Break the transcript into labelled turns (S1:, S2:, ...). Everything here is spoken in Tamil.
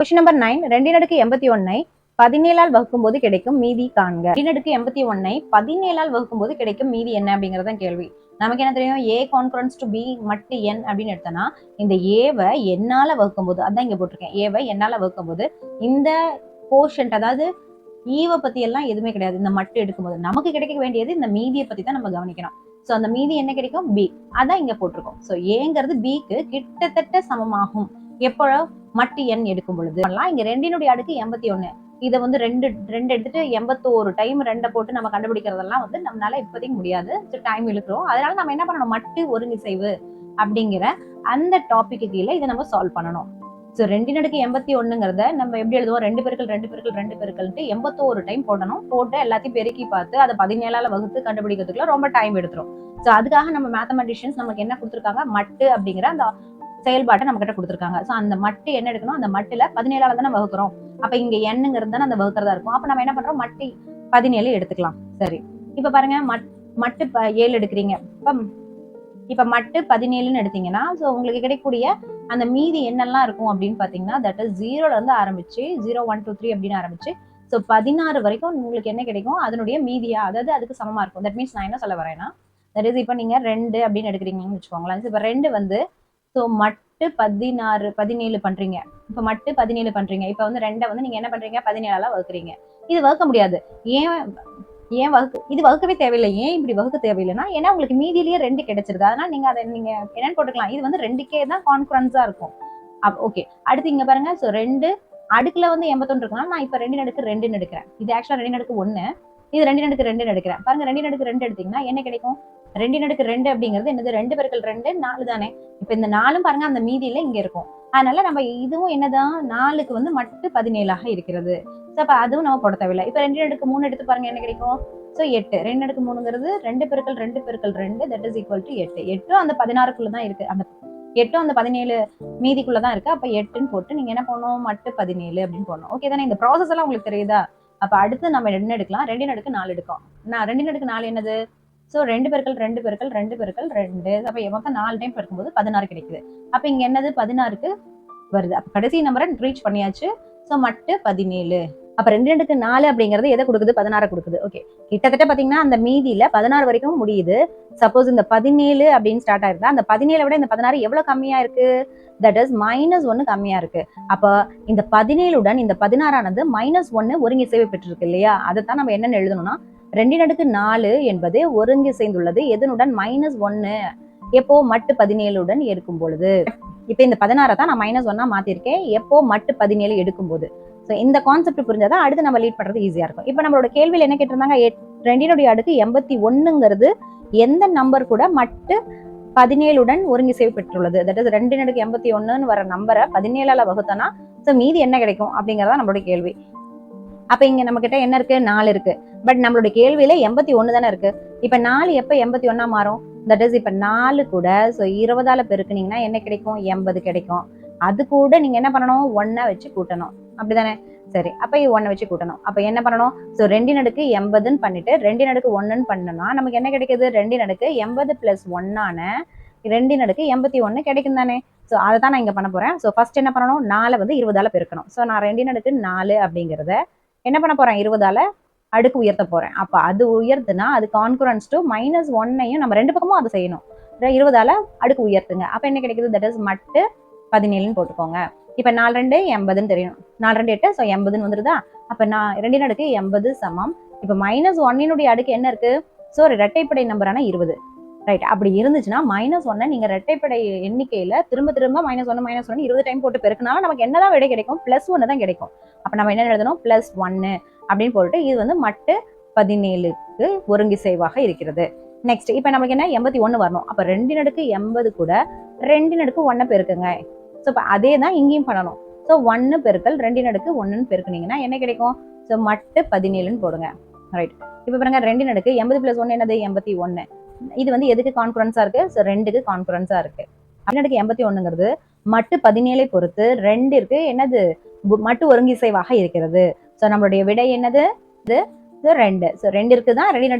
S1: கொஸ்டின் நம்பர் நைன் ரெண்டின் அடுக்கு எண்பத்தி ஒன்னை பதினேழால் வகுக்கும் போது கிடைக்கும் மீதி காண்க. ரெண்டினடுக்கு எண்பத்தி ஒன்னை பதினேழால் வகுக்கும் போது கிடைக்கும் மீதி என்ன அப்படிங்கறத கேள்வி. நமக்கு என்ன தெரியும்? ஏ கான்ஃபரன்ஸ் டு பி மட்டு என் அப்படின்னு எடுத்தோம்னா இந்த ஏவை என்னால வகுக்கும் போது அதான் இங்க போட்டிருக்கேன். ஏவை என்னால வகுக்கும் போது இந்த கோஷன்ட் அதாவது e ஈவை பத்தி எல்லாம் எதுவுமே கிடையாது. இந்த மட்டு எடுக்கும்போது நமக்கு கிடைக்க வேண்டியது இந்த மீதியை பத்தி தான் நம்ம கவனிக்கணும். ஸோ அந்த மீதி என்ன கிடைக்கும்? பி அதான் இங்க போட்டிருக்கோம். ஸோ ஏங்கிறது பிக்கு கிட்டத்தட்ட சமமாகும். எப்போ? மட்டு எண் எடுக்கும் பொழுது பண்ணலாம். இங்க ரெண்டினுடைய அடுக்கு எண்பத்தி ஒன்னு இதை வந்து ரெண்டு ரெண்டு எடுத்துட்டு எண்பத்தோரு டைம் ரெண்டை போட்டு நம்ம கண்டுபிடிக்கிறதெல்லாம் வந்து நம்மளால இப்போதைக்கு முடியாது. டைம் இழுக்கிறோம். அதனால நம்ம என்ன பண்ணணும்? மட்டு ஒருங்கிசைவு அப்படிங்கிற அந்த டாபிக்கு கீழே இதை நம்ம சால்வ் பண்ணணும். ஸோ ரெண்டின் அடுக்கு எண்பத்தி ஒண்ணுங்கிறத நம்ம எப்படி எழுதுவோம்? ரெண்டு பேருக்கு ரெண்டு பேருக்கு ரெண்டு பெருக்கள்ட்டு எண்பத்தோரு டைம் போடணும். போட்டு எல்லாத்தையும் பெருக்கி பார்த்து அதை பதினேழால வகுத்து கண்டுபிடிக்கிறதுக்குள்ள ரொம்ப டைம் எடுத்துரும். ஸோ அதுக்காக நம்ம மேத்தமெட்டிஷியன்ஸ் நமக்கு என்ன கொடுத்துருக்காங்க? மட்டு அப்படிங்கிற அந்த செயல்பாட்டை நம்ம கிட்ட கொடுத்துருக்காங்க. ஸோ அந்த மட்டு என்ன எடுக்கணும்? அந்த மட்டுல பதினேழால தானே வகுக்கிறோம். அப்ப இங்க எண்ணுங்கிறது தானே அந்த வகுக்கிறதா இருக்கும். அப்ப நம்ம என்ன பண்றோம்? மட்டு பதினேழு எடுத்துக்கலாம். சரி. இப்ப பாருங்க மட் மட்டு ப- ஏழு எடுக்கிறீங்க. இப்ப இப்ப மட்டு பதினேழுன்னு எடுத்தீங்கன்னா ஸோ உங்களுக்கு கிடைக்கக்கூடிய அந்த மீதி என்னெல்லாம் இருக்கும் அப்படின்னு பாத்தீங்கன்னா தட் இஸ் ஜீரோல இருந்து ஆரம்பிச்சு ஜீரோ ஒன் டூ த்ரீ அப்படின்னு ஆரம்பிச்சு ஸோ பதினாறு வரைக்கும் உங்களுக்கு என்ன கிடைக்கும்? அதனுடைய மீதியா அதாவது அதுக்கு சமமா இருக்கும். தட் மீன்ஸ் நான் என்ன சொல்ல வரேன்னா தட் இஸ் இப்போ நீங்க ரெண்டு அப்படின்னு எடுக்கிறீங்கன்னு வச்சுக்கோங்களேன். இப்போ ரெண்டு வந்து ஸோ மட்டு பதினாறு பதினேழு பண்றீங்க. இப்போ மட்டு பதினேழு பண்றீங்க. இப்போ வந்து ரெண்டை வந்து நீங்க என்ன பண்றீங்க? பதினேழால வகுக்கிறீங்க. இது வகுக்க முடியாது. ஏன் ஏன் வகுக்க இது வகுக்கவே தேவையில்லை. ஏன் இப்படி வகுக்க தேவையில்லைன்னா ஏன்னா உங்களுக்கு மீதியிலேயே ரெண்டு கிடைச்சிருது அதனால நீங்க அதை நீங்க என்னன்னு போட்டுக்கலாம். இது வந்து ரெண்டுக்கே தான் கான்ஃபரன்ஸா இருக்கும். அப் ஓகே அடுத்து இங்க பாருங்க. ஸோ ரெண்டு அடுக்குல வந்து எண்பத்தொன்று இருக்குன்னா நான் இப்போ ரெண்டு நடுக்கு ரெண்டுன்னு எடுக்கிறேன். இது ஆக்சுவலா ரெண்டு நடுக்கு ஒன்று இது ரெண்டு நடுக்கு ரெண்டு எடுக்கிறேன். பாருங்க ரெண்டு நடுக்கு ரெண்டு எடுத்தீங்கன்னா என்ன கிடைக்கும்? ரெண்டு நடுக்கு ரெண்டு அப்படிங்கிறது என்னது? ரெண்டு பெருக்கள் ரெண்டு நாலு தானே? இப்ப இந்த நாலும் பாருங்க அந்த மீதியில இங்க இருக்கும். அதனால நம்ம இதுவும் என்னதான்? நாலுக்கு வந்து மட்டு பதினேழாக இருக்கிறது. ஸோ அப்போ அதுவும் நம்ம போட தேவையில்லை. இப்போ ரெண்டு அடுக்கு மூணு எடுத்து பாருங்க என்ன கிடைக்கும்? ஸோ எட்டு. ரெண்டு அடுக்கு மூணுங்கிறது ரெண்டு பெருக்கள் ரெண்டு பெருக்கள் ரெண்டு தட் இஸ் ஈக்குவல் டு எட்டு. எட்டும் அந்த பதினாறுக்குள்ள தான் இருக்கு. அந்த எட்டும் அந்த பதினேழு மீதிக்குள்ள தான் இருக்கு. அப்போ எட்டுன்னு போட்டு நீங்க என்ன பண்ணணும்? மட்டு பதினேழு அப்படின்னு போடணும். ஓகே தானே? இந்த ப்ராசஸ் எல்லாம் உங்களுக்கு தெரியுதா? அப்போ அடுத்து நம்ம ரெண்டு எடுக்கலாம்? ரெண்டு அடுக்கு நாலு எடுக்கும். நான் ரெண்டு அடுக்கு நாலு என்னது? ஸோ ரெண்டு பெருக்கள் ரெண்டு பெருக்கள் ரெண்டு பெருக்கள் ரெண்டு. அப்போ மொத்தம் நாலு டைம் பெருக்கும்போது பதினாறு கிடைக்குது. அப்போ இங்க என்னது? பதினாறுக்கு வருது. அப்போ கடைசி நம்பரை ரீச் பண்ணியாச்சு. ஸோ மட்டு பதினேழு. அப்ப ரெண்டு ரெண்டுக்கு நாலு அப்படிங்கிறது எதை கொடுக்குது? பதினாறு கொடுக்குது. ஓகே கிட்டத்தட்ட பாத்தீங்கன்னா அந்த மீதியில பதினாறு வரைக்கும் முடியுது. சப்போஸ் இந்த பதினேழு அப்படின்னு ஸ்டார்ட் ஆயிருந்தா அந்த பதினேழை விட இந்த பதினாறு எவ்வளவு கம்மியா இருக்கு? தட் இஸ் மைனஸ் ஒன்னு கம்மியா இருக்கு. அப்போ இந்த பதினேழுடன் இந்த பதினாறானது மைனஸ் ஒன்னு ஒருங்கிசைவு பெற்றிருக்கு இல்லையா? அதை தான் நம்ம என்னன்னு எழுதணும்னா ரெண்டினடுக்கு நாலு என்பது ஒருங்கிசைந்துள்ளது. எதனுடன்? மைனஸ் ஒன்னு எப்போ? மட்டு பதினேழுடன் எடுக்கும் பொழுது. இப்போ இந்த பதினாறை தான் நான் மைனஸ் ஒன்னா மாத்திருக்கேன். எப்போ மட்டு பதினேழு எடுக்கும்போது. ஸோ இந்த கான்செப்ட் புரிஞ்சாதான் அடுத்து நம்ம லீட் பண்றது ஈஸியா இருக்கும். இப்போ நம்மளோட கேள்வியில் என்ன கேட்டிருந்தாங்க? ரெண்டினுடைய அடுக்கு எண்பத்தி ஒன்னுங்கிறது எந்த நம்பர் கூட மட்டு பதினேழுடன் ஒருங்கிசைவு பெற்றுள்ளது? தட் இஸ் ரெண்டின் அடுக்கு எண்பத்தி ஒன்றுன்னு வர நம்பரை பதினேழால வகுத்தோன்னா ஸோ மீதி என்ன கிடைக்கும்? அப்படிங்கறதா நம்மளோட கேள்வி. அப்ப இங்க நம்ம கிட்ட என்ன இருக்கு? நாலு இருக்கு. பட் நம்மளோட கேள்வியில எண்பத்தி ஒன்று தானே இருக்கு. இப்ப நாலு எப்ப எண்பத்தி ஒன்னா மாறும்? தட் இஸ் இப்போ நாலு கூட ஸோ இருபதால் பெருக்குனீங்கன்னா என்ன கிடைக்கும்? எண்பது கிடைக்கும். அது கூட நீங்கள் என்ன பண்ணணும்? ஒன்றை வச்சு கூட்டணும். அப்படிதானே? சரி அப்போ ஒன்றை வச்சு கூட்டணும். அப்போ என்ன பண்ணணும்? ஸோ ரெண்டு நடுக்கு எண்பதுன்னு பண்ணிட்டு ரெண்டு நடுக்கு ஒன்றுன்னு பண்ணோம்னா நமக்கு என்ன கிடைக்குது? ரெண்டு நடுக்கு எண்பது ப்ளஸ் ஒன்னான ரெண்டு நடுக்கு எண்பத்தி ஒன்று கிடைக்கும் தானே ஸோ அதை தான் நான் இங்கே பண்ண போகிறேன் ஸோ ஃபஸ்ட் என்ன பண்ணணும்? நாலு வந்து இருபதால் பெருக்கணும். ஸோ நான் ரெண்டு நடுக்கு நாலு அப்படிங்கிறத என்ன பண்ண போகிறேன் இருபதால் அடுக்கு உயர்த்த போறேன். அப்ப அது உயர்த்துனா அது கான்குரன்ஸ் டு மைனஸ் ஒன்னையும் நம்ம ரெண்டு பக்கமும் அதை செய்யணும். இருபதால் இருபதால அடுக்கு உயர்த்துங்க. அப்ப என்ன கிடைக்குது? தட் இஸ் மட்டு பதினேழுன்னு போட்டுக்கோங்க. இப்ப நாலு ரெண்டு எண்பதுன்னு தெரியும். நாலு ரெண்டு எட்டு ஸோ எண்பதுன்னு வந்துருதா? அப்ப நான் ரெண்டின் அடுக்கு எண்பது சமம். இப்ப மைனஸ் ஒன்னினுடைய அடுக்கு என்ன இருக்கு? ஸோ ஒரு இரட்டைப்படை நம்பரான இருபது. ரைட் அப்படி இருந்துச்சுன்னா மைனஸ் ஒன்னை நீங்க இரட்டைப்படை எண்ணிக்கையில திரும்ப திரும்ப மைனஸ் ஒன்று மைனஸ் ஒன்னு இருபது டைம் போட்டு பெருக்கினாலும் நமக்கு என்னதான் விடை கிடைக்கும்? பிளஸ் ஒன்னு தான் கிடைக்கும். அப்ப நம்ம என்ன எழுதணும்? பிளஸ் ஒன்னு அப்படின்னு போட்டு இது வந்து மட்டு பதினேழுக்கு ஒருங்கிசைவாக இருக்கிறது. நெக்ஸ்ட் இப்போ நமக்கு என்ன? எண்பத்தி ஒன்று வரணும். அப்போ ரெண்டு நடுக்கு எண்பது கூட ரெண்டு நடுக்கு ஒன்றை பெருக்குங்க. ஸோ இப்போ அதே தான் இங்கேயும் பண்ணணும். ஸோ ஒன்று பெருக்கல் ரெண்டு நடுக்கு ஒன்றுன்னு பெருக்குனீங்கன்னா என்ன கிடைக்கும்? ஸோ மட்டு பதினேழுன்னு போடுங்க. ரைட் இப்போ பாருங்க ரெண்டு நடுக்கு எண்பது பிளஸ் ஒன்று என்னது? எண்பத்தி ஒன்று இது வந்து எதுக்கு கான்ஃபரன்ஸாக இருக்குது ஸோ ரெண்டுக்கு கான்ஃபரன்ஸாக இருக்கு. நடுக்கு எண்பத்தி ஒன்றுங்கிறது மட்டு பதினேழை பொறுத்து ரெண்டிற்கு என்னது? மட்டு ஒருங்கிசைவாக இருக்கிறது. ஸோ நம்மளுடைய விடை என்னது? இது ரெண்டு. ஸோ ரெண்டு இருக்குதான் ரெடி நடுக்கு